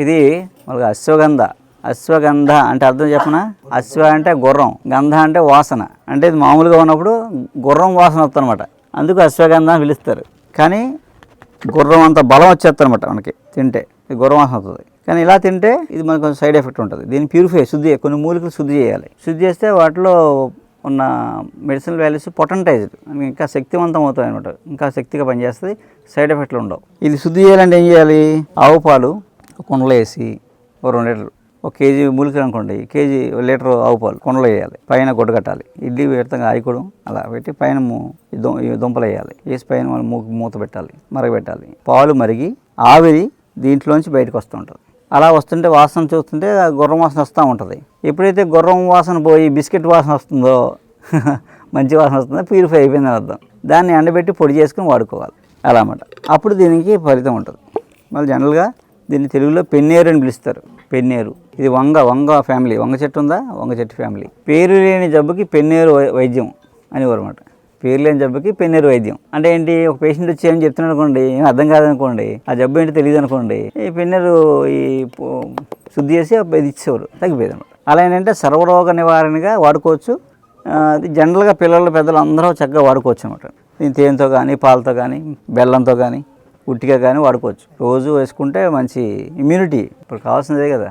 ఇది మనకు అశ్వగంధ. అశ్వగంధ అంటే అర్థం చెప్పనా? అశ్వ అంటే గుర్రం గంధ అంటే వాసన. అంటే ఇది మామూలుగా ఉన్నప్పుడు గుర్రం వాసన వస్తుందన్నమాట. అందుకు అశ్వగంధ అని పిలుస్తారు. కానీ గుర్రం అంత బలం వచ్చేస్తుంది అనమాట మనకి తింటే. ఇది గుర్రం వాసన అవుతుంది కానీ ఇలా తింటే ఇది మనకు కొంచెం సైడ్ ఎఫెక్ట్ ఉంటుంది. దీన్ని ప్యూరిఫై శుద్ధి కొన్ని మూలికలు శుద్ధి చేయాలి. శుద్ధి చేస్తే వాటిలో ఉన్న మెడిసినల్ వాల్యూస్ పొటెంటైజ్డ్. ఇంకా శక్తివంతం అవుతాయి అనమాట ఇంకా శక్తిగా పనిచేస్తుంది. సైడ్ ఎఫెక్ట్లు ఉండవు. ఇది శుద్ధి చేయాలంటే ఏం చేయాలి? ఆవు పాలు కుండలో వేసి ఒక రెండు లీటర్లు ఒక కేజీ మూలికలు అనుకోండి కేజీ ఒక లీటర్ ఆవు పాలు కుండలో వేయాలి పైన గుడ్డ కట్టాలి ఇడ్లీ పెడతాం ఆయికోవడం అలా పెట్టి పైన దుంపలు వేయాలి వేసి పైన మూ మూత పెట్టాలి మరగబెట్టాలి. పాలు మరిగి ఆవిరి దీంట్లోంచి బయటకు వస్తూ ఉంటుంది. అలా వస్తుంటే వాసన చూస్తుంటే గుర్రం వాసన వస్తూ ఉంటుంది. ఎప్పుడైతే గుర్రం వాసన పోయి బిస్కెట్ వాసన వస్తుందో మంచి వాసన వస్తుందో ప్యూరిఫై అయిపోయిందని అర్థం. దాన్ని ఎండబెట్టి పొడి చేసుకుని వాడుకోవాలి. అలా అన్నమాట. అప్పుడు దీనికి ఫలితం ఉంటుంది. మళ్ళీ జనరల్గా దీన్ని తెలుగులో పెన్నేరు అని పిలుస్తారు. పెన్నేరు. ఇది వంగ వంగ ఫ్యామిలీ వంగ చెట్టు ఉందా? వంగ చెట్టు ఫ్యామిలీ పేరు లేని జబ్బుకి పెన్నేరు వై- వైద్యం అనేవారు అనమాట పేరు లేని జబ్బుకి పెన్నేరు వైద్యం. అంటే ఏంటి? ఒక పేషెంట్ వచ్చి ఏం చెప్తున్నాడు అనుకోండి ఏం అర్థం కాదనుకోండి ఆ జబ్బు ఏంటి తెలియదు అనుకోండి ఈ పెన్నేరు ఈ శుద్ధి చేసి ఇది ఇచ్చేవారు. తగ్గిపోయేది అనమాట అలా ఏంటంటే సర్వరోగ నివారణగా వాడుకోవచ్చు. అది జనరల్గా పిల్లలు పెద్దలు అందరూ చక్కగా వాడుకోవచ్చు అనమాట దీని తేనెతో కానీ పాలతో కానీ బెల్లంతో కానీ. ఉట్టిగా కానీ వాడుకోవచ్చు. రోజు వేసుకుంటే మంచి ఇమ్యూనిటీ ఇప్పుడు కావాల్సిందే కదా.